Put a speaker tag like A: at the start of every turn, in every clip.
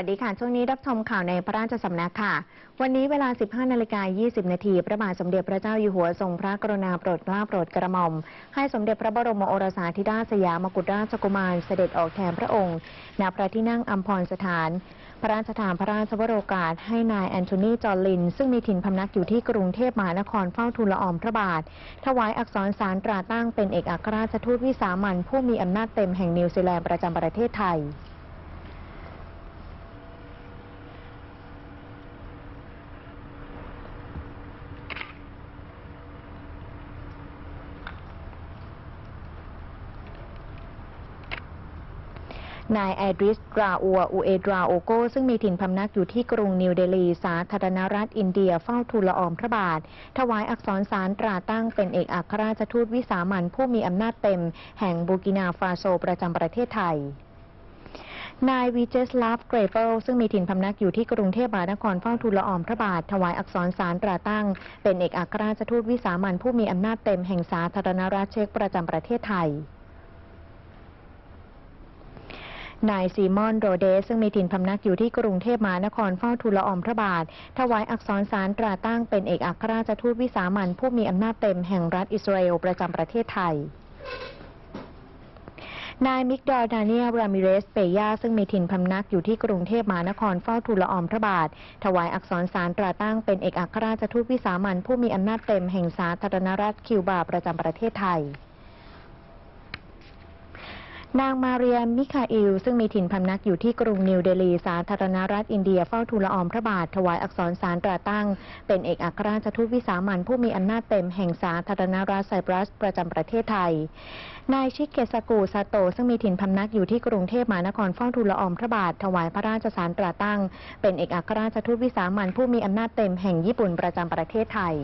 A: สวัสดีค่ะ ช่วงนี้รับชมข่าวในพระราชสำนักค่ะ วันนี้เวลา 15นาฬิกา20 นาที พระบาทสมเด็จพระเจ้าอยู่หัวทรงพระกรุณาโปรดเกล้าโปรดกระหม่อม ให้สมเด็จพระบรมโอรสาธิราชสยามกุฎราชกุมารเสด็จออกแทนพระองค์ ณ พระที่นั่งอัมพรสถาน พระราชทานพระราชวโรกาสให้นายแอนโทนี จอร์ลิน ซึ่งมีถิ่นพำนักอยู่ที่กรุงเทพมหานครเฝ้าทูลละอองพระบาท ถวายอักษรสารตราตั้งเป็นเอกอัครราชทูตวิสามันผู้มีอำนาจเต็มแห่งนิวซีแลนด์ประจำประเทศไทย นายแอดริสดราอัวอูเอดราโอโกซึ่งมีถิ่นพำนักอยู่ที่กรุงนิวเดลี สาธารณรัฐอินเดียเฝ้าทูลละอองพระบาท ถวายอักษรสารตราตั้งเป็นเอกอัครราชทูตวิสามันผู้มีอำนาจเต็ม แห่งบูกินาฟาโซประจำประเทศไทยนายวีเจสลาฟเกรเฟลซึ่งมีถิ่นพำนักอยู่ที่กรุงเทพมหานครเฝ้าทูลละอองพระบาท ถวายอักษรสารตราตั้ง เป็นเอกอัครราชทูตวิสามันผู้มีอำนาจเต็มแห่งสาธารณรัฐเช็กประจำประเทศไทย นายซีมอนโรเดสซึ่งมีถิ่นพำนักอยู่ที่กรุงเทพมหานครเฝ้าทูลละอองพระบาท ถวายอักษรสารตราตั้งเป็นเอกอัครราชทูตวิสามันผู้มีอำนาจเต็มแห่งรัฐอิสราเอลประจำประเทศไทยนายมิกดอลดาเนียรามิเรสเปยาซึ่งมีถิ่นพำนักอยู่ที่กรุงเทพมหานครเฝ้าทูลละอองพระบาท ถวายอักษรสารตราตั้งเป็นเอกอัครราชทูตวิสามันผู้มีอำนาจเต็มแห่งสาธารณรัฐคิวบาประจำประเทศไทย นางมาเรียมมิคาอิล ซึ่งมีถิ่นพำนักอยู่ที่กรุงนิวเดลี สาธารณรัฐอินเดียเฝ้าทูลละอองพระบาท ถวายอักษรสารตราตั้ง เป็นเอกอัครราชทูตวิสามันผู้มีอำนาจเต็มแห่งสาธารณรัฐไซปรัส ประจำประเทศไทย นายชิเกสกูซาโต ซึ่งมีถิ่นพำนักอยู่ที่กรุงเทพมหานครเฝ้าทูลละอองพระบาท ถวายพระราชสารตราตั้ง เป็นเอกอัครราชทูตวิสามันผู้มีอำนาจเต็มแห่งญี่ปุ่นประจำประเทศไทย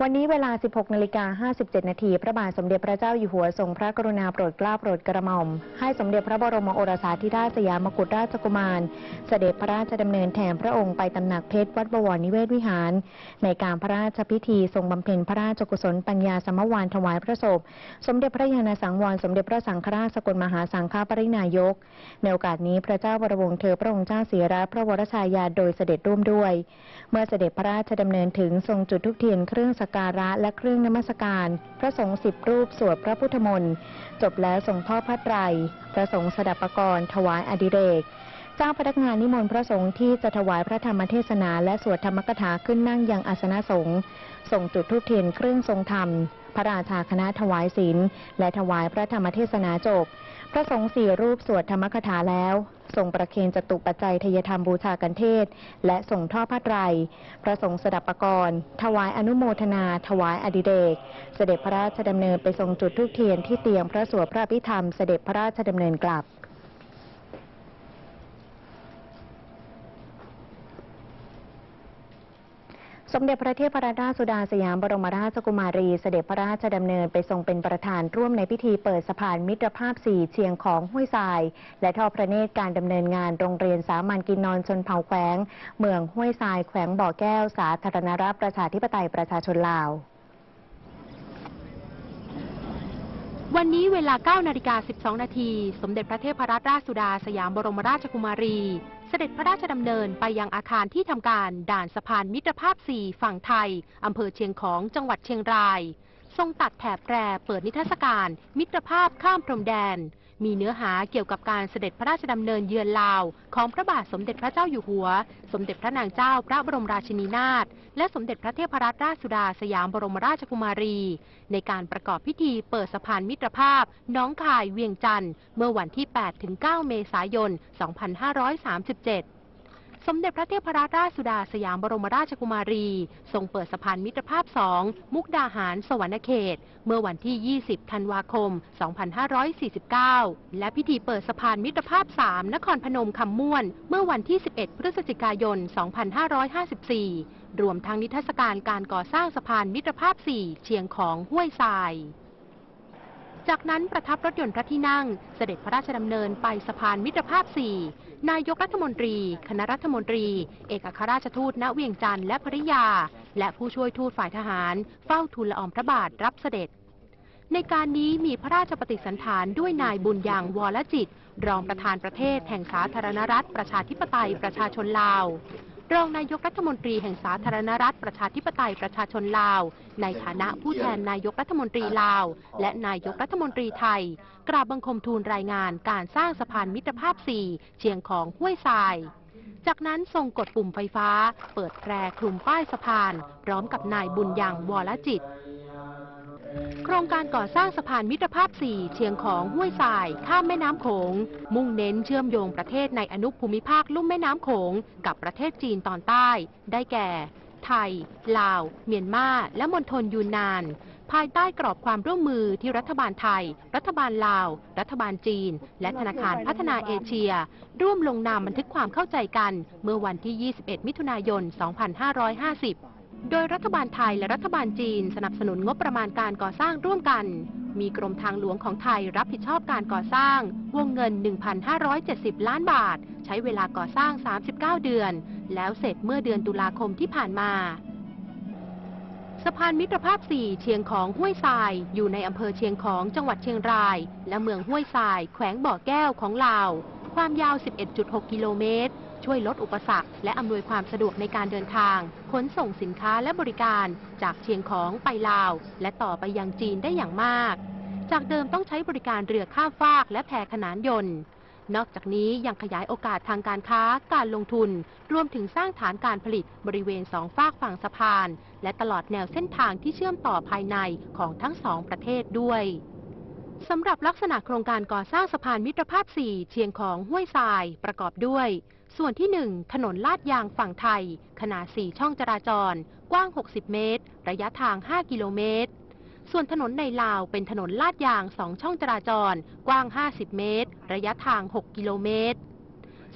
A: วันนี้เวลา 16นาฬิกา57 นาที พระบาทสมเด็จพระเจ้าอยู่หัวทรงพระกรุณาโปรดเกล้าโปรดกระหม่อม ให้สมเด็จพระบรมโอรสาธิราชสยามกุฎราชกุมาร เสด็จพระราชดำเนินแทนพระองค์ไปตำหนักเพชรวัดบวรนิเวศวิหาร ในการพระราชพิธีทรงบำเพ็ญพระราชกุศลปัญญาสมวานถวายพระศพ สมเด็จพระยาณสังวรสมเด็จพระสังฆราชสกลมหาสังฆปรินายก ในโอกาสนี้พระเจ้าวรวงศ์เธอพระองค์เจ้าเสียรัตพระวรชายาโดยเสด็จร่วมด้วย เมื่อเสด็จพระราชดำเนินถึงทรงจุดทุกเทียนเครื่องสการะและเครื่องนมัสการ พระสงฆ์สิบรูปสวดพระพุทธมนต์ จบแล้วทรงทอดพระไตร พระสงฆ์สดับปกรณ์ถวายอดิเรก เจ้าพนักงานนิมนต์พระสงฆ์ที่จะถวายพระธรรมเทศนาและสวดธรรมกถาขึ้นนั่งยังอาสนะสงฆ์ส่งจุดทูปเทียนเครื่องทรงธรรม พระราชาคณะถวายศีลและถวายพระธรรมเทศนาจบ พระสงฆ์สี่รูปสวดธรรมกถาแล้ว ส่งประเคนจตุปัจจัยทยธรรมบูชากันเทศ และส่งท่อดพระไตร พระสงฆ์สดับประกรณ์ถวายอนุโมทนา ถวายอดิเดก เสด็จพระราชดำเนินไปทรงจุดทุกเทียนที่เตียงพระสวดพระพิธรรม เสด็จพระราชดำเนินกลับ สมเด็จพระเทพรัตนราชสุดาสยามบรมราชกุมารี เสด็จพระราชดำเนินไปทรงเป็นประธานร่วมในพิธีเปิดสะพานมิตรภาพสี่เชียงของห้วยทราย และทอดพระเนตรการดำเนินงานโรงเรียนสามัญกินนอนชนเผ่าแขวง เมืองห้วยทรายแขวงบ่อแก้ว สาธารณรัฐประชาธิปไตยประชาชนลาว
B: วันนี้เวลา9นาฬิกา12 นาที สมเด็จพระเทพรัตนราชสุดาสยามบรมราชกุมารี เสด็จพระราชดำเนินไปยังอาคารที่ทำการด่านสะพานมิตรภาพ 4 ฝั่งไทย อำเภอเชียงของจังหวัดเชียงราย ทรงตัดแถบแปรเปิดนิทรรศการ มิตรภาพข้ามพรมแดน มีเนื้อหาเกี่ยวกับการเสด็จพระราชดำเนินเยือนลาว ของพระบาทสมเด็จพระเจ้าอยู่หัว สมเด็จพระนางเจ้าพระบรมราชินีนาถ และสมเด็จพระเทพรัตนราชสุดาสยามบรมราชกุมารี ในการประกอบพิธีเปิดสะพานมิตรภาพ น้องคายเวียงจันทร์เมื่อวันที่ 8-9 เมษายน 2537สมเด็จพระเทพรัตนราชสุดาสยามบรมราชกุมารี ทรงเปิดสะพานมิตรภาพ 2 มุกดาหารสวรรณเขต เมื่อวันที่ 20 ธันวาคม 2549 และพิธีเปิดสะพานมิตรภาพ 3 นครพนมคำม่วน เมื่อวันที่ 11 พฤศจิกายน 2554 รวมทั้งนิทรรศการการก่อสร้างสะพานมิตรภาพ 4 เชียงของห้วยทราย จากนั้นประทับรถยนต์พระที่นั่ง เสด็จพระราชดำเนินไปสะพานมิตรภาพ 4 นายกรัฐมนตรี คณะรัฐมนตรี เอกอัครราชทูตณเวียงจันทร์และภริยา และผู้ช่วยทูตฝ่ายทหาร เฝ้าทูลละอองพระบาทรับเสด็จในการนี้มีพระราชปฏิสันถานด้วยนายบุญยังวรจิต รองประธานประเทศแห่งสาธารณรัฐ ประชาธิปไตยประชาชนลาว รองนายกรัฐมนตรีแห่งสาธารณรัฐประชาธิปไตยประชาชนลาว ในฐานะผู้แทนนายกรัฐมนตรีลาว และนายกรัฐมนตรีไทย กราบบังคมทูลรายงานการสร้างสะพานมิตรภาพ 4 เชียงของห้วยทราย จากนั้นทรงกดปุ่มไฟฟ้า เปิดแตรคลุมป้ายสะพาน พร้อมกับนายบุญยังวรจิต โครงการก่อสร้างสะพานมิตรภาพ 4 เชียงของห้วยทราย ข้ามแม่น้ำโขง มุ่งเน้นเชื่อมโยงประเทศในอนุภูมิภาคลุ่มแม่น้ำโขง กับประเทศจีนตอนใต้ ได้แก่ ไทย ลาว เมียนมา และมณฑลยูนนาน ภายใต้กรอบความร่วมมือที่รัฐบาลไทย รัฐบาลลาว รัฐบาลจีน และธนาคารพัฒนาเอเชีย ร่วมลงนามบันทึกความเข้าใจกัน เมื่อวันที่ 21 มิถุนายน 2550 โดยรัฐบาลไทยและรัฐบาลจีน สนับสนุนงบประมาณการก่อสร้างร่วมกัน มีกรมทางหลวงของไทยรับผิดชอบการก่อสร้าง วงเงิน 1,570 ล้านบาท ใช้เวลาก่อสร้าง 39 เดือน แล้วเสร็จเมื่อเดือนตุลาคมที่ผ่านมาสะพานมิตรภาพ 4 เชียงของห้วยทราย อยู่ในอำเภอเชียงของจังหวัดเชียงราย และเมืองห้วยทราย แขวงบ่อแก้วของลาว ความยาว 11.6 กิโลเมตร ช่วยลดอุปสรรค และอำนวยความสะดวกในการเดินทาง ขนส่งสินค้าและบริการจากเชียงของไปลาว และต่อไปยังจีนได้อย่างมาก จากเดิมต้องใช้บริการเรือข้ามฟากและแพขนานยนต์นอกจากนี้ยังขยายโอกาสทางการค้า การลงทุน รวมถึงสร้างฐานการผลิตบริเวณสองฝากฝั่งสะพาน และตลอดแนวเส้นทางที่เชื่อมต่อภายในของทั้งสองประเทศด้วยสำหรับลักษณะโครงการก่อสร้างสะพานมิตรภาพ 4 เชียงของห้วยทรายประกอบด้วย ส่วนที่ 1 ถนนลาดยางฝั่งไทย ขนาด 4 ช่องจราจร กว้าง 60 เมตร ระยะทาง 5 กิโลเมตร ส่วนถนนในลาวเป็นถนนลาดยาง 2 ช่องจราจร กว้าง 50 เมตร ระยะทาง 6 กิโลเมตร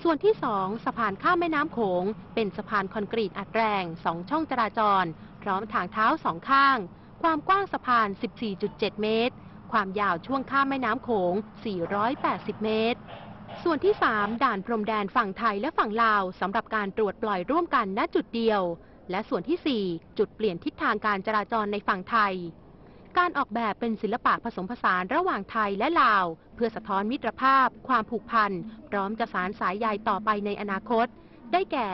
B: ส่วนที่ 2 สะพานข้ามแม่น้ำโขง เป็นสะพานคอนกรีตอัดแรง 2 ช่องจราจร พร้อมทางเท้าสองข้าง ความกว้างสะพาน 14.7 เมตร ความยาวช่วงข้ามแม่น้ำโขง 480 เมตร ส่วนที่ 3 ด่านพรมแดนฝั่งไทยและฝั่งลาวสำหรับการตรวจปล่อยร่วมกันณจุดเดียว และส่วนที่ 4 จุดเปลี่ยนทิศทางการจราจรในฝั่งไทย การออกแบบเป็นศิลปะผสมผสานระหว่างไทยและลาว เพื่อสะท้อนมิตรภาพ ความผูกพันพร้อมจะสารสายใยต่อไปในอนาคต ได้แก่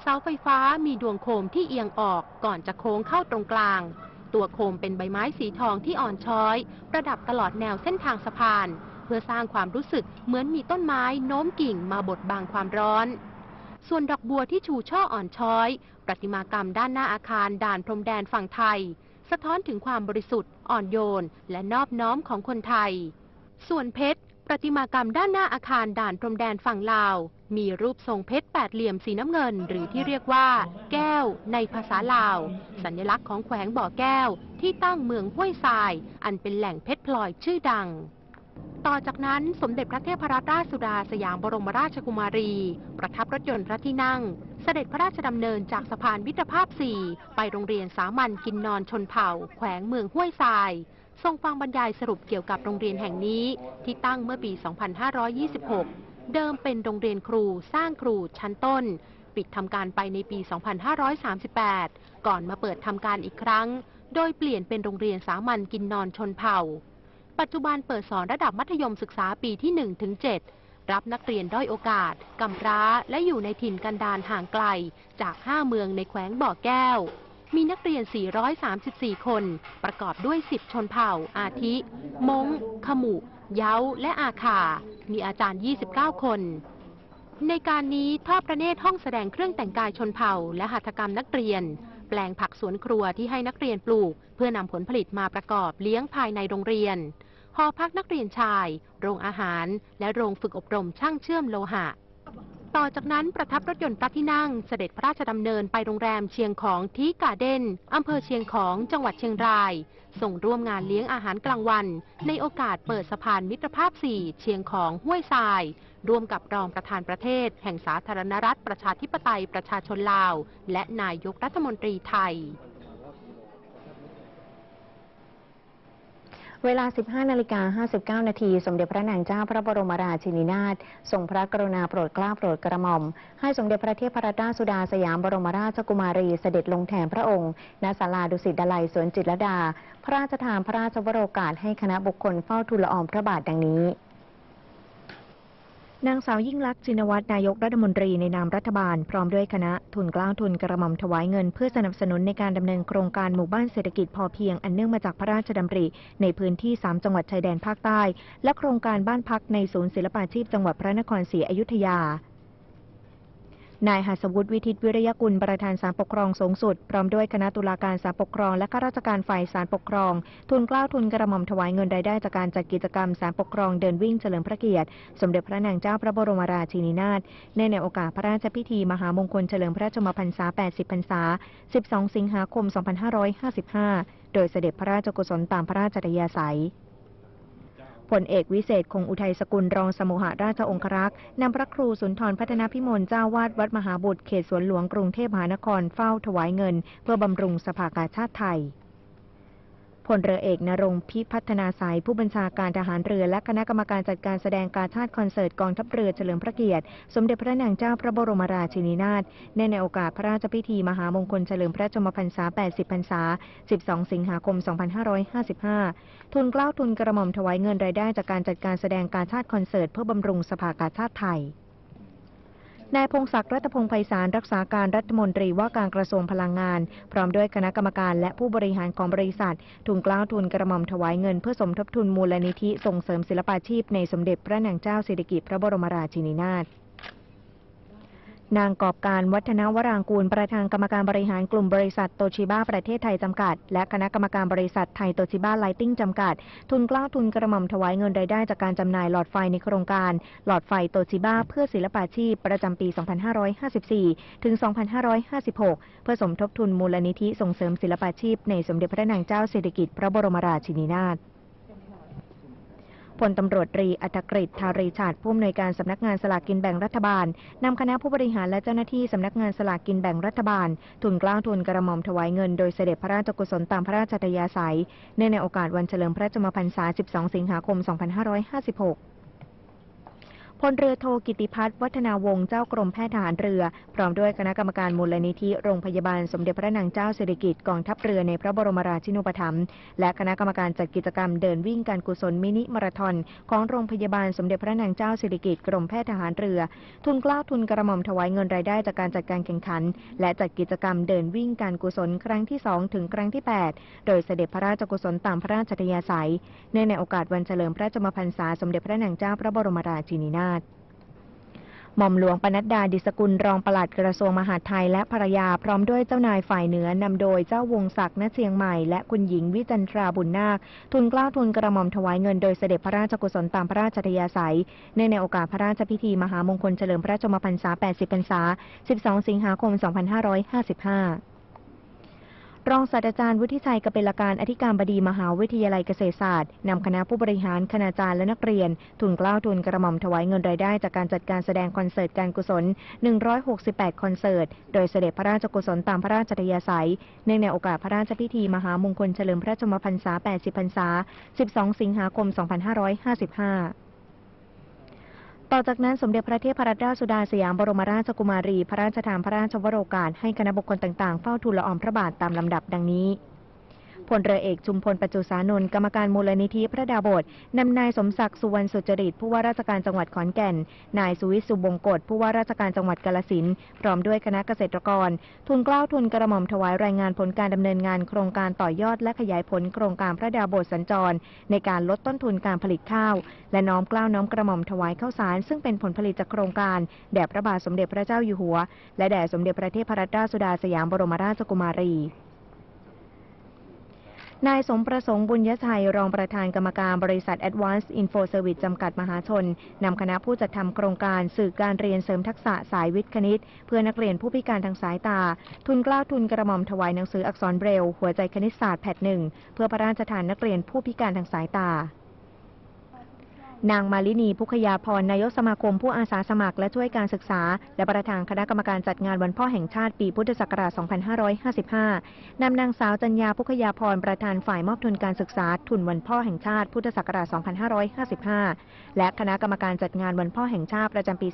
B: เสาไฟฟ้ามีดวงโคมที่เอียงออกก่อนจะโค้งเข้าตรงกลาง ตัวโคมเป็นใบไม้สีทองที่อ่อนช้อย ประดับตลอดแนวเส้นทางสะพาน เพื่อสร้างความรู้สึกเหมือนมีต้นไม้โน้มกิ่งมาบดบังความร้อน ส่วนดอกบัวที่ชูช่ออ่อนช้อย ประติมากรรมด้านหน้าอาคารด่านพรมแดนฝั่งไทย สะท้อนถึงความบริสุทธิ์อ่อนโยน และนอบน้อมของคนไทย ส่วนเพชรประติมากรรมด้านหน้าอาคารด่านพรมแดนฝั่งลาว มีรูปทรงเพชรแปดเหลี่ยมสีน้ำเงิน หรือที่เรียกว่า แก้ว ในภาษาลาว สัญลักษณ์ของแขวงบ่อแก้วที่ตั้งเมืองห้วยทราย อันเป็นแหล่งเพชรพลอยชื่อดัง ต่อจากนั้นสมเด็จพระเทพรัตนราชสุดาสยามบรมราชกุมารี ประทับรถยนต์พระที่นั่ง เสด็จพระราชดำเนินจากสะพานมิตรภาพ 4 ไปโรงเรียนสามัญกินนอนชนเผ่า แขวงเมืองห้วยทราย ทรงฟังบรรยายสรุปเกี่ยวกับโรงเรียนแห่งนี้ที่ตั้งเมื่อปี 2526 เดิมเป็นโรงเรียนครูสร้างครูชั้นต้น ปิดทำการไปในปี 2538 ก่อนมาเปิดทำการอีกครั้ง โดยเปลี่ยนเป็นโรงเรียนสามัญกินนอนชนเผ่า ปัจจุบันเปิดสอนระดับมัธยมศึกษาปีที่1ถึง7รับนักเรียนด้อยโอกาสกำพร้า และอยู่ในถิ่นกันดารห่างไกล จาก 5 เมืองในแขวงบ่อแก้ว มีนักเรียน 434 คน ประกอบด้วย 10 ชนเผ่า อาทิ มง ขมุ เย้า และอาคา มีอาจารย์ 29 คนในการนี้ทอดพระเนตรห้องแสดงเครื่องแต่งกายชนเผ่า และหัตถกรรมนักเรียน แปลงผักสวนครัวที่ให้นักเรียนปลูก เพื่อนำผลผลิตมาประกอบเลี้ยงภายในโรงเรียน หอพักนักเรียนชาย โรงอาหาร และโรงฝึกอบรมช่างเชื่อมโลหะ ต่อจากนั้นประทับรถยนต์พระที่นั่งเสด็จพระราชดำเนินไปโรงแรมเชียงของทีกาเดนอำเภอเชียงของจังหวัดเชียงราย ส่งร่วมงานเลี้ยงอาหารกลางวัน ในโอกาสเปิดสะพานมิตรภาพ 4 เชียงของห้วยทราย ร่วมกับรองประธานประเทศ แห่งสาธารณรัฐประชาธิปไตยประชาชนลาว และนายกรัฐมนตรีไทย
C: เวลา 15 นาฬิกา 59 นาทีสมเด็จพระนางเจ้าพระบรมราชินีนาถทรงพระกรุณาโปรดเกล้าโปรดกระหม่อม ให้สมเด็จพระเทพรัตนราชสุดาสยามบรมราชกุมารีเสด็จลงแทนพระองค์ ณ ศาลาดุสิตดลัยสวนจิตรลดา พระราชทานพระราชวโรกาสให้คณะบุคคลเฝ้าทูลละอองพระบาทดังนี้ นางสาวยิ่งลักษณ์ชินวัตรนายกรัฐมนตรีในนามรัฐบาล พร้อมด้วยคณะทุนกล้าทุนกระหม่อมถวายเงิน เพื่อสนับสนุนในการดำเนินโครงการหมู่บ้านเศรษฐกิจพอเพียงอันเนื่องมาจากพระราชดำริ ในพื้นที่ 3 จังหวัดชายแดนภาคใต้ และโครงการบ้านพักในศูนย์ศิลปาชีพจังหวัดพระนครศรีอยุธยา นายหัสวุฒิวิทิตวิริยกุลประธานศาลปกครองสูงสุด พร้อมด้วยคณะตุลาการศาลปกครองและข้าราชการฝ่ายศาลปกครอง ทุนเกล้าทุนกระหม่อมถวายเงินรายได้จากการจัดกิจกรรมศาลปกครองเดินวิ่งเฉลิมพระเกียรติ สมเด็จพระนางเจ้าพระบรมราชินีนาถในในโอกาสพระราชพิธีมหามงคลเฉลิมพระชมพรรษา 80 พรรษา 12 สิงหาคม 2555 โดยเสด็จพระราชกุศลตามพระราชอัธยาศัย ผลเอกวิเศษคงอุทัยสกุลรองสมุหราชองครักษ์นำพระครูสุนทรพัฒนพิมลเจ้าวาดวัดมหาบุตรเขตสวนหลวงกรุงเทพมหานครเฝ้าถวายเงิน เพื่อบำรุงสภากาชาติไทย พลเรือเอกนรงพิพัฒนาสายผู้บัญชาการทหารเรือและคณะกรรมการจัดการแสดงการชาติคอนเสิร์ตกองทัพเรือเฉลิมพระเกียรติ สมเด็จพระนางเจ้าพระบรมราชินีนาถในในโอกาสพระราชพิธีมหามงคลเฉลิมพระชนมพรรษา 80 พรรษา 12 สิงหาคม 2555 ทุนเกล้าทุนกระหม่อมถวายเงินรายได้จากการจัดการแสดงการชาติคอนเสิร์ตเพื่อบำรุงสภากาชาติไทย นายพงศักดิ์รัตพงศ์ไพศาลรักษาการรัฐมนตรีว่าการกระทรวงพลังงาน พร้อมด้วยคณะกรรมการและผู้บริหารของบริษัททุนกล้าวทุนกระหม่อมถวายเงินเพื่อสมทบทุนมูลนิธิส่งเสริมศิลปาชีพในสมเด็จพระนางเจ้าสิริกิติ์พระบรมราชินีนาถ นางกอบการวัฒนวรางกูลประธานกรรมการบริหารกลุ่มบริษัทโตชิบ้าประเทศไทยจำกัด และคณะกรรมการบริษัทไทยโตชิบ้าไลติ้งจำกัด ทุนกล้าทุนกระหม่อมถวายเงินรายได้จากการจำหน่ายหลอดไฟในโครงการ หลอดไฟโตชิบ้าเพื่อศิลปาชีพประจำปี 2554 ถึง 2556 เพื่อสมทบทุนมูลนิธิส่งเสริมศิลปาชีพในสมเด็จพระนางเจ้าสิริกิติ์พระบรมราชินีนาถ พลตำรวจตรีอัตกฤษทารีชาติผู้อำนวยการสำนักงานสลากกินแบ่งรัฐบาลนำคณะผู้บริหารและเจ้าหน้าที่สำนักงานสลากกินแบ่งรัฐบาล ทุนกล้าวทุนกระหม่อมถวายเงินโดยเสด็จพระราชกุศลตามพระราชธยาศัยเนื่องในโอกาสวันเฉลิมพระชนมพรรษา 12 สิงหาคม 2556 ลเรือโทกิติพัฒน์วัฒนาวงศ์เจ้ากรมแพทย์ทหารเรือ พร้อมด้วยคณะกรรมการมูลนิธิโรงพยาบาลสมเด็จพระนางเจ้าสิริกิติ์กองทัพเรือในพระบรมราชินูปถัมภ์และคณะกรรมการจัดกิจกรรมเดินวิ่งการกุศลมินิมาราธอนของโรงพยาบาลสมเด็จพระนางเจ้าสิริกิติ์กรมแพทย์ทหารเรือ ทุนกล้าทุนกระหม่อมถวายเงินรายได้จากการจัดการแข่งขัน และจัดกิจกรรมเดินวิ่งการกุศลครั้งที่ 2 ถึงครั้งที่ 8 โดยเสด็จพระราชกุศลตามพระราชอัธยาศัยเนื่องในโอกาสวันเฉลิมพระชนมพรรษาสมเด็จพระนางเจ้าพระบรมราชินีนาถหม่อมหลวงปนัดดาดิสกุลรองปลัดกระทรวงมหาดไทยและภรรยาพร้อมด้วยเจ้านายฝ่ายเหนือนำโดยเจ้าวงศักดิ์ณเชียงใหม่และคุณหญิงวิจันทราบุญนาค ทุนเกล้าทุนกระหม่อมถวายเงินโดยเสด็จพระราชกุศลตามพระราชธยาศัยเนื่องในโอกาสพระราชพิธีมหามงคลเฉลิมพระชนมพรรษา 80 พรรษา 12 สิงหาคม 2555 รองศาสตราจารย์วุฒิชัยกเปลการอธิการบดีมหาวิทยาลัยเกษตรศาสตร์นำคณะผู้บริหารคณาจารย์และนักเรียน ทุนกล้าวทุนกระหม่อมถวายเงินรายได้จากการจัดการแสดงคอนเสิร์ตการกุศล 168 คอนเสิร์ต โดยเสด็จพระราชกุศลตามพระราชอัธยาศัย เนื่องในโอกาสพระราชพิธีมหามงคลเฉลิมพระชนมพรรษา 80 พรรษา 12 สิงหาคม 2555 ต่อจากนั้นสมเด็จพระเทพรัตนราชสุดาสยามบรมราชกุมารี พระราชทานพระราชวโรกาสให้คณะบุคคลต่างๆ เฝ้าทูลละอองพระบาทตามลำดับดังนี้ พลเรือเอกชุมพลปัจจุสานนท์กรรมการมูลนิธิพระดาบทนำนายสมศักดิ์สุวรรณสุจริตผู้ว่าราชการจังหวัดขอนแก่น นายสุวิทย์สุบงกฎผู้ว่าราชการจังหวัดกาลสินพร้อมด้วยคณะเกษตรกร ทุนกล้าวทุนกระหม่อมถวายรายงานผลการดำเนินงานโครงการต่อยอดและขยายผลโครงการพระดาบทสัญจร ในการลดต้นทุนการผลิตข้าว และน้อมกล้าวน้อมกระหม่อมถวายข้าวสาร ซึ่งเป็นผลผลิตจากโครงการแด่พระบาทสมเด็จพระเจ้าอยู่หัว และแด่สมเด็จพระเทพรัตนราชสุดาสยามบรมราชกุมารี นายสมประสงค์บุญยชัย รองประธานกรรมการบริษัท Advanced Info Service จำกัดมหาชน นำคณะผู้จัดทำโครงการสื่อการเรียนเสริมทักษะสายวิทย์คณิต เพื่อนักเรียนผู้พิการทางสายตา ทุนกล้าทุนกระหม่อมถวายหนังสืออักษรเบรล หัวใจคณิตศาสตร์แผ่นหนึ่งเพื่อพระราชทานนักเรียนผู้พิการทางสายตา นางมาลินีพุขยาพรนายกสมาคมผู้อาสาสมัครและช่วยการศึกษา และประธานคณะกรรมการจัดงานวันพ่อแห่งชาติปีพุทธศักราช 2555 นำนางสาวจัญญาพุขยาพรประธานฝ่ายมอบทุนการศึกษา ทุนวันพ่อแห่งชาติพุทธศักราช 2555 และคณะกรรมการจัดงานวันพ่อแห่งชาติประจำปี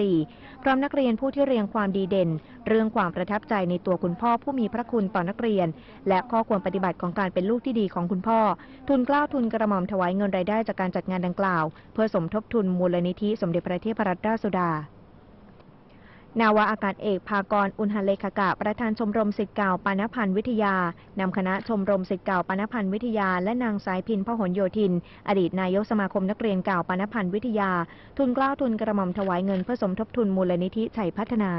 C: 2554 พร้อมนักเรียนผู้ที่เรียงความดีเด่น เรื่องความประทับใจในตัวคุณพ่อผู้มีพระคุณต่อนักเรียน และข้อควรปฏิบัติของการเป็นลูกที่ดีของคุณพ่อ ทุนกล้าวทุนกระหม่อมถวายเงินรายได้จากการจัดงานดังกล่าว เพื่อสมทบทุนมูลนิธิสมเด็จพระเทพรัตนราชสุดา นาวาอากาศเอกภากร อุณหเลขกะ ประธานชมรมสิทธิ์เก่าปานพันธ์วิทยา นำคณะชมรมสิทธิ์เก่าปานพันธ์วิทยา และนางสายพินพหลโยธิน อดีตนายกสมาคมนักเรียนเก่าปานพันธ์วิทยา ทุนเกล้าทุนกระหม่อมถวายเงินเพื่อสมทบทุนมูลนิธิชัยพัฒนา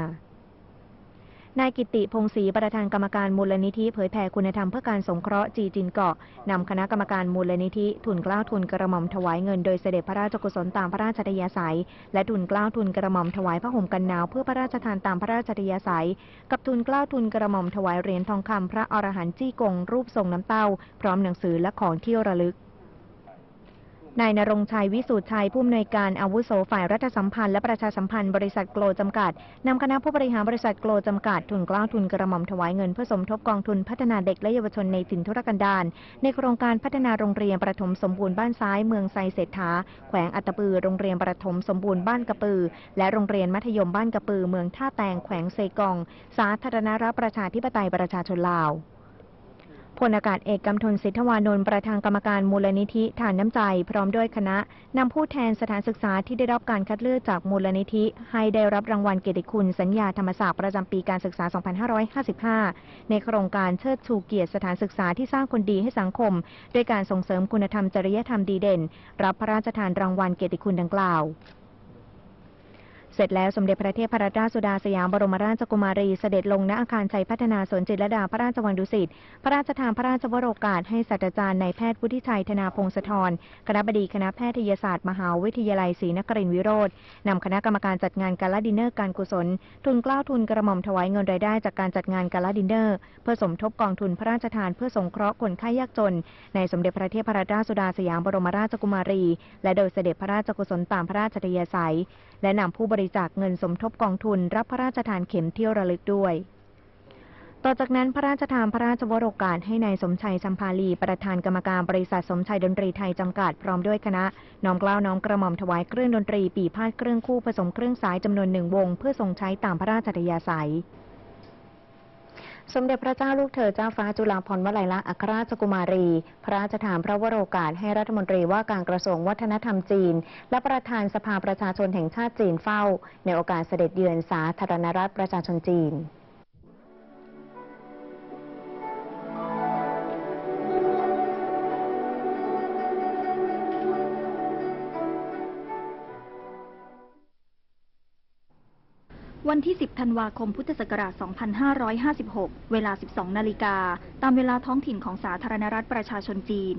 C: นายกิติพงศรีประธานกรรมการมูลนิธิเผยแผ่คุณธรรมเพื่อการสงเคราะห์จีจินเกาะนำคณะกรรมการมูลนิธิทุนกล้าวทุนกระหม่อมถวายเงินโดยเสด็จพระราชกุศลตามพระราชอัธยาศัย และทุนกล้าวทุนกระหม่อมถวายผ้าห่มกันหนาวเพื่อพระราชทานตามพระราชอัธยาศัย กับทุนกล้าวทุนกระหม่อมถวายเหรียญทองคำพระอรหันต์จี้กงรูปทรงน้ำเต้า พร้อมหนังสือและของที่ระลึก นายนรงชัยวิสูตรชัยผู้อำนวยการอาวุโสฝ่ายรัฐสัมพันธ์และประชาสัมพันธ์บริษัทโกลจำกัดนำคณะผู้บริหารบริษัทโกลจำกัดทุนกล้าทุนกระหม่อมถวายเงินเพื่อสมทบกองทุนพัฒนาเด็กและเยาวชนในถิ่นทุรกันดารในโครงการพัฒนาโรงเรียนประถมสมบูรณ์บ้านซ้ายเมืองไซเศรษฐาแขวงอัตตปือโรงเรียนประถมสมบูรณ์บ้านกระปือ และโรงเรียนมัธยมบ้านกระปือ เมืองท่าแตงแขวงเซกอง สาธารณรัฐประชาธิปไตยประชาชนลาว พลอากาศเอกกำธลสิทธวานนท์ประธานกรรมการมูลนิธิฐานน้ำใจ พร้อมด้วยคณะนำผู้แทนสถานศึกษาที่ได้รับการคัดเลือกจากมูลนิธิ ให้ได้รับรางวัลเกียรติคุณสัญญาธรรมศาสตร์ประจำปีการศึกษา 2555 ในโครงการเชิดชูเกียรติสถานศึกษาที่สร้างคนดีให้สังคม ด้วยการส่งเสริมคุณธรรมจริยธรรมดีเด่น รับพระราชทานรางวัลเกียรติคุณดังกล่าว เสร็จแล้วสมเด็จพระเทพรัตนราชสุดาสยามบรมราชกุมารีเสด็จลงณอาคารชัยพัฒนาสวนจิตรลดาพระราชวังดุสิต พระราชทานพระราชวโรกาสให้ศาสตราจารย์นายแพทย์วุฒิชัยธนาพงศธรคณะบดีคณะแพทยศาสตร์ มหาวิทยาลัยศรีนครินทรวิโรธนำคณะกรรมการจัดงานกาลาดินเนอร์การกุศล ทุนกล้าวทุนกระหม่อมถวายเงินรายได้จากการจัดงานกาลาดินเนอร์ เพื่อสมทบกองทุนพระราชทานเพื่อสงเคราะห์คนไข้ยากจน ในสมเด็จพระเทพรัตนราชสุดาสยามบรมราชกุมารี และโดยเสด็จพระราชกุศลตามพระราชอัธยาศัยและนำผู้บริจาคเงินสมทบกองทุน รับพระราชทานเข็มเที่ยวระลึกด้วย ต่อจากนั้นพระราชทานพระราชวโรกาสให้นายสมชัยชัมพาลี ประธานกรรมการบริษัทสมชัยดนตรีไทยจำกัดพร้อมด้วยคณะ น้อมกล้าวน้อมกระหม่อมถวายเครื่องดนตรีปีพาดเครื่องคู่ผสมเครื่องสายจำนวนหนึ่งวง เพื่อทรงใช้ตามพระราชอัธยาศัย สมเด็จพระเจ้าลูกเธอเจ้าฟ้าจุฬาภรณ์วลัยลักษณ์อัครราชกุมารี พระราชทานพระวโรกาสให้รัฐมนตรีว่าการกระทรวงวัฒนธรรมจีน และประธานสภาประชาชนแห่งชาติจีนเฝ้า ในโอกาสเสด็จเยือนสาธารณรัฐประชาชนจีน
D: วันที่ 10 ธันวาคม พุทธศักราช 2556 เวลา 12 นาฬิกา ตามเวลาท้องถิ่นของสาธารณรัฐประชาชนจีน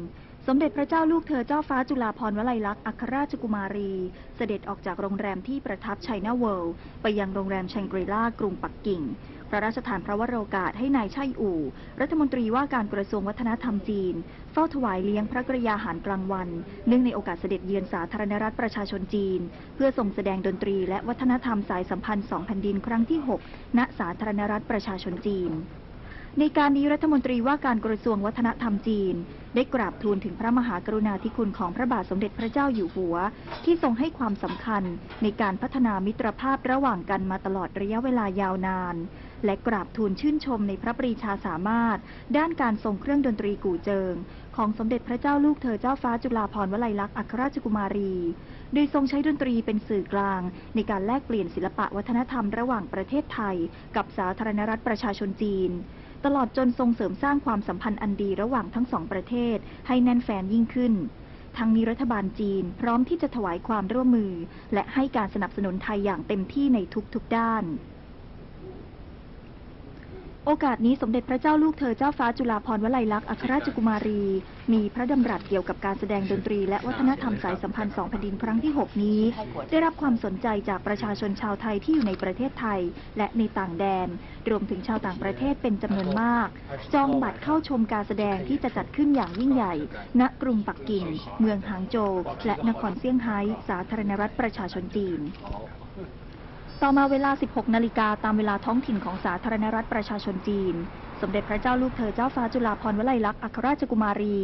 D: สมเด็จพระเจ้าลูกเธอเจ้าฟ้าจุฬาภรณ์วลัยลักษณ์อัครราชกุมารี เสด็จออกจากโรงแรมที่ประทับไชน่าเวิลด์ไปยังโรงแรมแชงกรีลากรุงปักกิ่ง พระราชทานพระวโรกาสให้นายช่อู่ รัฐมนตรีว่าการกระทรวงวัฒนธรรมจีน เฝ้าถวายเลี้ยงพระกรยาหารกลางวัน เนื่องในโอกาสเสด็จเยือนสาธารณรัฐประชาชนจีน เพื่อส่งแสดงดนตรีและวัฒนธรรมสายสัมพันธ์สองแผ่นดินครั้งที่ 6 ณ สาธารณรัฐประชาชนจีนในการนี้รัฐมนตรีว่าการกระทรวงวัฒนธรรมจีน ได้กราบทูลถึงพระมหากรุณาธิคุณของพระบาทสมเด็จพระเจ้าอยู่หัว ที่ทรงให้ความสำคัญในการพัฒนามิตรภาพระหว่างกันมาตลอดระยะเวลายาวนาน และกราบทูลชื่นชมในพระปรีชาสามารถ ด้านการทรงเครื่องดนตรีกู่เจิง ของสมเด็จพระเจ้าลูกเธอเจ้าฟ้าจุฬาภรณ์วลัยลักษณ์อัครราชกุมารี โดยทรงใช้ดนตรีเป็นสื่อกลาง ในการแลกเปลี่ยนศิลปะวัฒนธรรมระหว่างประเทศไทย กับสาธารณรัฐประชาชนจีน ตลอดจนทรงเสริมสร้างความสัมพันธ์อันดีระหว่างทั้งสองประเทศ ให้แน่นแฟนยิ่งขึ้นทั้งนี้รัฐบาลจีนพร้อมที่จะถวายความร่วมมือ และให้การสนับสนุนไทยอย่างเต็มที่ในทุกๆด้าน โอกาสนี้สมเด็จพระเจ้าลูกเธอเจ้าฟ้าจุฬาภรณ์วลัยลักษณ์อัครราชกุมารี มีพระดำรัสเกี่ยวกับการแสดงดนตรี และวัฒนธรรมสายสัมพันธ์สองแผ่นดินครั้งที่ 6 นี้ ได้รับความสนใจจากประชาชนชาวไทยที่อยู่ในประเทศไทย และในต่างแดน รวมถึงชาวต่างประเทศเป็นจำนวนมาก จองบัตรเข้าชมการแสดงที่จะจัดขึ้นอย่างยิ่งใหญ่ ณกรุงปักกิ่ง เมืองหางโจวและนครเซี่ยงไฮ้สาธารณรัฐประชาชนจีน ต่อมาเวลา 16 นาฬิกาตามเวลาท้องถิ่นของสาธารณรัฐประชาชนจีน สมเด็จพระเจ้าลูกเธอเจ้าฟ้าจุฬาภรณ์วลัยลักษณ์อัครราชกุมารี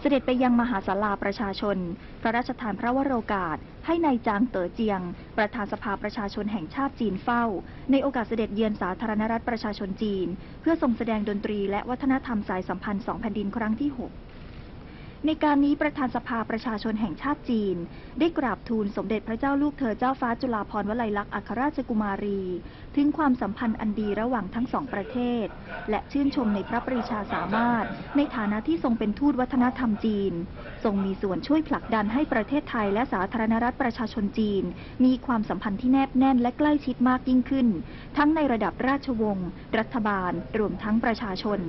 D: เสด็จไปยังมหาศาลาประชาชน พระราชทานพระวโรกาส ให้ในายจางเต๋อเจียง ประธานสภาประชาชนแห่งชาติจีนเฝ้า ในโอกาสเสด็จเยือนสาธารณรัฐประชาชนจีน เพื่อทรงแสดงดนตรีและวัฒนธรรมสายสัมพันธ์สองแผ่นดินครั้งที่ 6 ในการนี้ประธานสภาประชาชนแห่งชาติจีน ได้กราบทูลสมเด็จพระเจ้าลูกเธอเจ้าฟ้าจุฬาภรณ์วลัยลักษณ์อัครราชกุมารี ถึงความสัมพันธ์อันดีระหว่างทั้งสองประเทศ และชื่นชมในพระปรีชาสามารถ ในฐานะที่ทรงเป็นทูตวัฒนธรรมจีน ทรงมีส่วนช่วยผลักดันให้ประเทศไทยและสาธารณรัฐประชาชนจีน มีความสัมพันธ์ที่แนบแน่นและใกล้ชิดมากยิ่งขึ้น ทั้งในระดับราชวงศ์รัฐบาล รวมทั้งประชาชน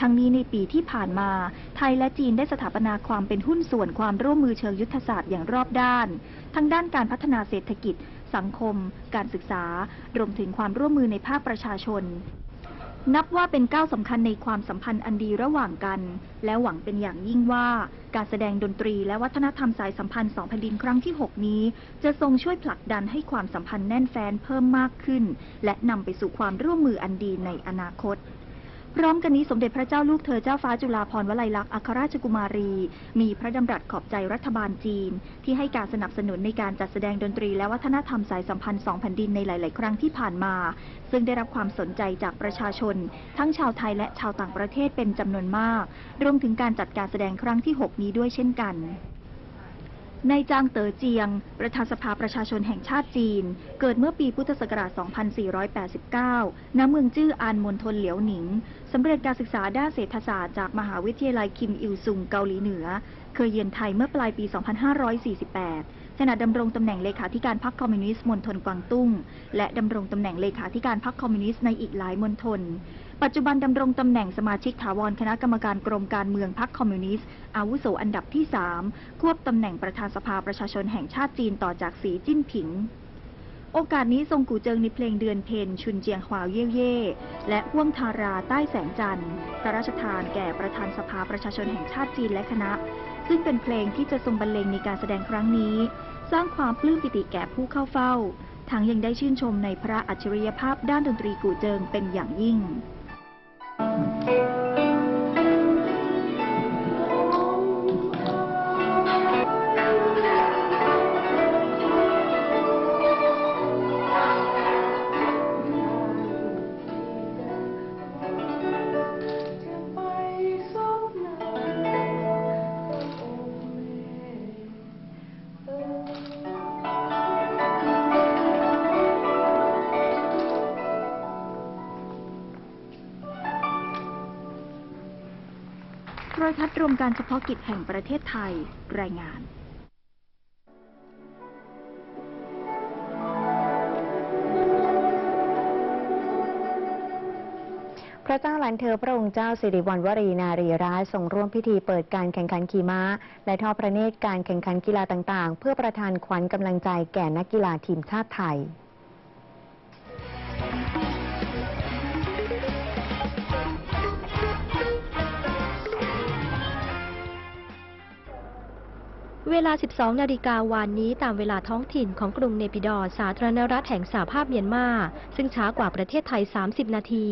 D: ทั้งนี้ในปีที่ผ่านมา ไทยและจีนได้สถาปนาความเป็นหุ้นส่วนความร่วมมือเชิงยุทธศาสตร์อย่างรอบด้าน ทั้งด้านการพัฒนาเศรษฐกิจ สังคม การศึกษา รวมถึงความร่วมมือในภาคประชาชน นับว่าเป็นก้าวสำคัญในความสัมพันธ์อันดีระหว่างกัน และหวังเป็นอย่างยิ่งว่า การแสดงดนตรีและวัฒนธรรมสายสัมพันธ์สองแผ่นดินครั้งที่ 6 นี้ จะทรงช่วยผลักดันให้ความสัมพันธ์แน่นแฟ้นเพิ่มมากขึ้น และนำไปสู่ความร่วมมืออันดีในอนาคต พร้อมกันนี้สมเด็จพระเจ้าลูกเธอเจ้าฟ้าจุฬาภรณ์วลัยลักษณ์อัครราชกุมารี มีพระดำรัสขอบใจรัฐบาลจีน ที่ให้การสนับสนุนในการจัดแสดงดนตรีและวัฒนธรรมสายสัมพันธ์สองแผ่นดินในหลาย ๆ ครั้งที่ผ่านมา ซึ่งได้รับความสนใจจากประชาชน ทั้งชาวไทยและชาวต่างประเทศเป็นจำนวนมาก รวมถึงการจัดการแสดงครั้งที่ 6 นี้ด้วยเช่นกัน นายจางเต๋อเจียง ประธานสภาประชาชนแห่งชาติจีน เกิดเมื่อปีพุทธศักราช 2489 ณ เมืองจื้ออานมณฑลเหลียวหนิง สำเร็จการศึกษาด้านเศรษฐศาสตร์จากมหาวิทยาลัยคิมอิลซุงเกาหลีเหนือ เคยเยือนไทยเมื่อปลายปี 2548 ขณะดำรงตำแหน่งเลขาธิการพรรคคอมมิวนิสต์มณฑลกวางตุ้ง และดำรงตำแหน่งเลขาธิการพรรคคอมมิวนิสต์ในอีกหลายมณฑล ปัจจุบันดำรงตำแหน่งสมาชิกถาวรคณะกรรมการกรมการเมืองพรรคคอมมิวนิสต์ อาวุโสอันดับที่ 3 ควบตำแหน่งประธานสภาประชาชนแห่งชาติจีนต่อจากสีจิ้นผิง โอกาสนี้ทรงกูเจิงในเพลงเดือนเพนชุนเจียงฮวาวเย่เย่และห่วงทาราใต้แสงจันทร์พระราชทานแก่ประธานสภาประชาชนแห่งชาติจีนและคณะ ซึ่งเป็นเพลงที่จะทรงบรรเลงในการแสดงครั้งนี้ สร้างความปลื้มปิติแก่ผู้เข้าเฝ้าทั้งยังได้ชื่นชมในพระอัจฉริยภาพด้านดนตรีกูเจิงเป็นอย่างยิ่ง โรวมการเฉพาะกิจแห่งประเทศไทย รายงาน
A: พระเจ้าหลานเธอพระองค์เจ้าสิริวัณวรีนารีรัตน์ทรงร่วมพิธีเปิดการแข่งขันขี่ม้า และทอดพระเนตรการแข่งขันกีฬาต่างๆ เพื่อประทานขวัญกำลังใจแก่นักกีฬาทีมชาติไทย
E: เวลา 12 นาฬิกาวานนี้ตามเวลาท้องถิ่นของกรุงเนปิดอร์สาธารณรัฐแห่งสหภาพเมียนมา ซึ่งช้ากว่าประเทศไทย 30 นาที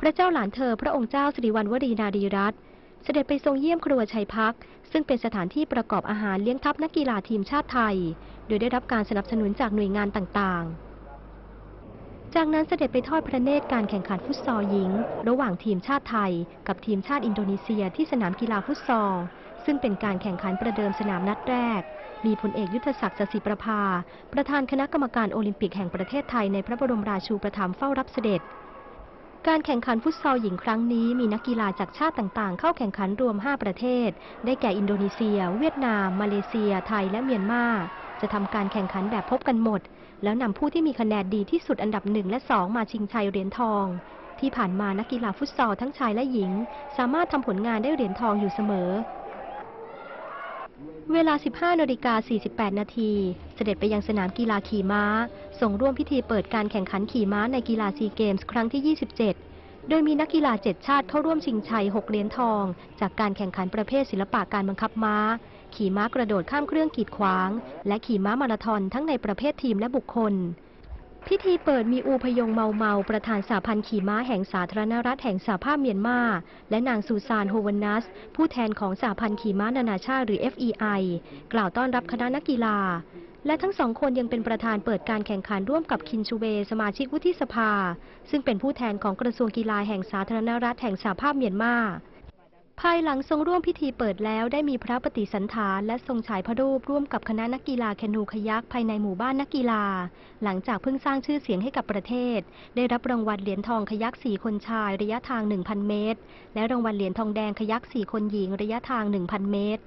E: พระเจ้าหลานเธอพระองค์เจ้าสิริวัณวรีนารีรัตน์เสด็จไปทรงเยี่ยมครัวชัยพัก ซึ่งเป็นสถานที่ประกอบอาหารเลี้ยงทัพนักกีฬาทีมชาติไทย โดยได้รับการสนับสนุนจากหน่วยงานต่างๆ จากนั้นเสด็จไปทอดพระเนตรการแข่งขันฟุตซอลหญิง ระหว่างทีมชาติไทย กับทีมชาติอินโดนีเซียที่สนามกีฬาฟุตซอล ซึ่งเป็นการแข่งขันประเดิมสนามนัดแรก มีพลเอกยุทธศักดิ์สศิประภา ประธานคณะกรรมการโอลิมปิกแห่งประเทศไทยในพระบรมราชูปถัมภ์เฝ้ารับเสด็จ การแข่งขันฟุตซอลหญิงครั้งนี้มีนักกีฬาจากชาติต่างๆ เข้าแข่งขันรวม 5 ประเทศ ได้แก่อินโดนีเซีย เวียดนาม มาเลเซีย ไทย และเมียนมา จะทำการแข่งขันแบบพบกันหมด แล้วนำผู้ที่มีคะแนนดีที่สุดอันดับ1และ2มาชิงชัยเหรียญทองที่ผ่านมานักกีฬาฟุตซอลทั้งชายและหญิง สามารถทำผลงานได้เหรียญทองอยู่เสมอ เวลา 15นาฬิกา48 นาที เสด็จไปยังสนามกีฬาขี่ม้า ส่งร่วมพิธีเปิดการแข่งขันขี่ม้าในกีฬาซีเกมส์ครั้งที่ 27 โดยมีนักกีฬา 7 ชาติเข้าร่วมชิงชัย 6 เหรียญทอง จากการแข่งขันประเภทศิลปะการบังคับม้า ขี่ม้ากระโดดข้ามเครื่องกีดขวาง และขี่ม้ามาราธอนทั้งในประเภททีมและบุคคล พิธีเปิดมีอูพยงเมาเมา ประธานสาพันธ์ขี่ม้าแห่งสาธารณรัฐแห่งสหภาพเมียนมา และนางซูซานโฮวันนัส ผู้แทนของสาพันธ์ขี่ม้านานาชาติหรือ FEI กล่าวต้อนรับคณะนักกีฬา และทั้งสองคนยังเป็นประธานเปิดการแข่งขันร่วมกับคินชูเว สมาชิกวุฒิสภา ซึ่งเป็นผู้แทนของกระทรวงกีฬาแห่งสาธารณรัฐแห่งสหภาพเมียนมา ภายหลังทรงร่วมพิธีเปิดแล้วได้มีพระปฏิสันฐานและทรงฉายพระรูปร่วมกับคณะนักกีฬาแคนูคยักภายในหมู่บ้านนักกีฬา หลังจากเพิ่งสร้างชื่อเสียงให้กับประเทศ ได้รับรางวัลเหรียญทองคยัก4คนชายระยะทาง 1,000 เมตร และรางวัลเหรียญทองแดงคยัก4คนหญิงระยะทาง 1,000 เมตร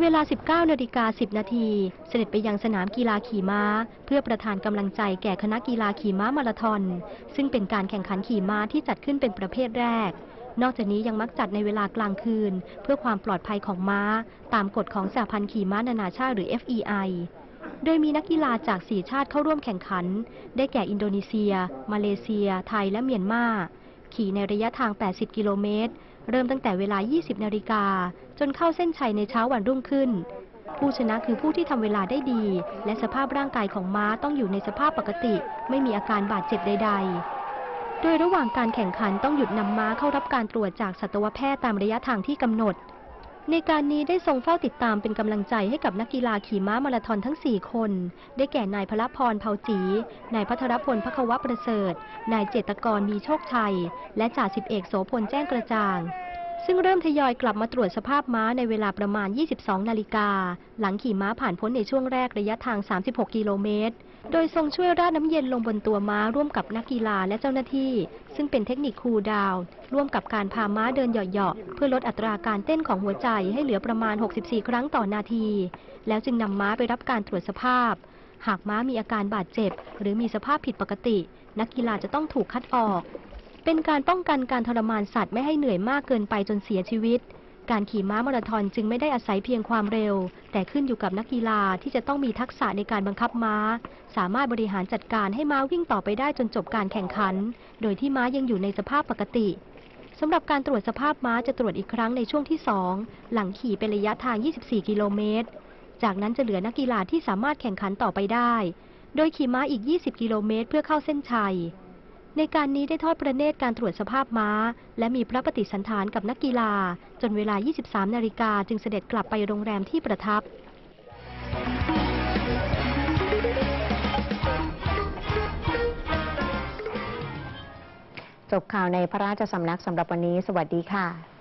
E: เวลา 19นาฬิกา10 นาที เสด็จไปยังสนามกีฬาขี่ม้า เพื่อประทานกำลังใจแก่คณะกีฬาขี่ม้ามาราธอน ซึ่งเป็นการแข่งขันขี่ม้าที่จัดขึ้นเป็นประเภทแรก นอกจากนี้ยังมักจัดในเวลากลางคืน เพื่อความปลอดภัยของม้า ตามกฎของสหพันธ์ขี่ม้านานาชาติหรือ FEI โดยมีนักกีฬาจาก4ชาติเข้าร่วมแข่งขัน ได้แก่อินโดนีเซีย มาเลเซีย ไทยและเมียนมา ขี่ในระยะทาง 80 กิโลเมตร เริ่มตั้งแต่เวลา 20 นาฬิกา จนเข้าเส้นชัยในเช้าวันรุ่งขึ้น ผู้ชนะคือผู้ที่ทำเวลาได้ดี และสภาพร่างกายของม้าต้องอยู่ในสภาพปกติ ไม่มีอาการบาดเจ็บใด ๆ โดยระหว่างการแข่งขันต้องหยุดนำม้าเข้ารับการตรวจจากสัตวแพทย์ตามระยะทางที่กำหนด ในการนี้ได้ทรงเฝ้าติดตามเป็นกำลังใจให้กับนักกีฬาขี่ม้ามาราธอนทั้ง 4 คน ได้แก่นายพลพรเผาจี นายพัทรพลพควประเสริฐ นายเจตกรมีโชคชัย และจ่าสิบเอกโสพลแจ้งกระจ่างซึ่งเริ่มทยอยกลับมาตรวจสภาพม้าในเวลาประมาณ 22 นาฬิกา หลังขี่ม้าผ่านพ้นในช่วงแรกระยะทาง 36 กิโลเมตร โดยทรงช่วยราดน้ำเย็นลงบนตัวม้าร่วมกับนักกีฬาและเจ้าหน้าที่ ซึ่งเป็นเทคนิคคูลดาวน์ร่วมกับการพาม้าเดินเหยาะๆเพื่อลดอัตราการเต้นของหัวใจให้เหลือประมาณ 64 ครั้งต่อนาที แล้วจึงนำม้าไปรับการตรวจสภาพ หากม้ามีอาการบาดเจ็บ หรือมีสภาพผิดปกติ นักกีฬาจะต้องถูกคัดออก เป็นการป้องกันการทรมานสัตว์ไม่ให้เหนื่อยมากเกินไปจนเสียชีวิต การขี่ม้ามาราธอนจึงไม่ได้อาศัยเพียงความเร็ว แต่ขึ้นอยู่กับนักกีฬาที่จะต้องมีทักษะในการบังคับม้า สามารถบริหารจัดการให้ม้าวิ่งต่อไปได้จนจบการแข่งขัน โดยที่ม้ายังอยู่ในสภาพปกติสำหรับการตรวจสภาพม้าจะตรวจอีกครั้งในช่วงที่ 2 หลังขี่เป็นระยะทาง 24 กิโลเมตร จากนั้นจะเหลือนักกีฬาที่สามารถแข่งขันต่อไปได้ โดยขี่ม้าอีก 20 กิโลเมตรเพื่อเข้าเส้นชัย ในการนี้ได้ทอดประเนตรการตรวจสภาพม้า และมีพระปฏิสันฐานกับนักกีฬา จนเวลา 23 นาฬิกาจึงเสด็จกลับไปโรงแรมที่ประทับ
C: จบข่าวในพระราชสำนักสำหรับวันนี้ สวัสดีค่ะ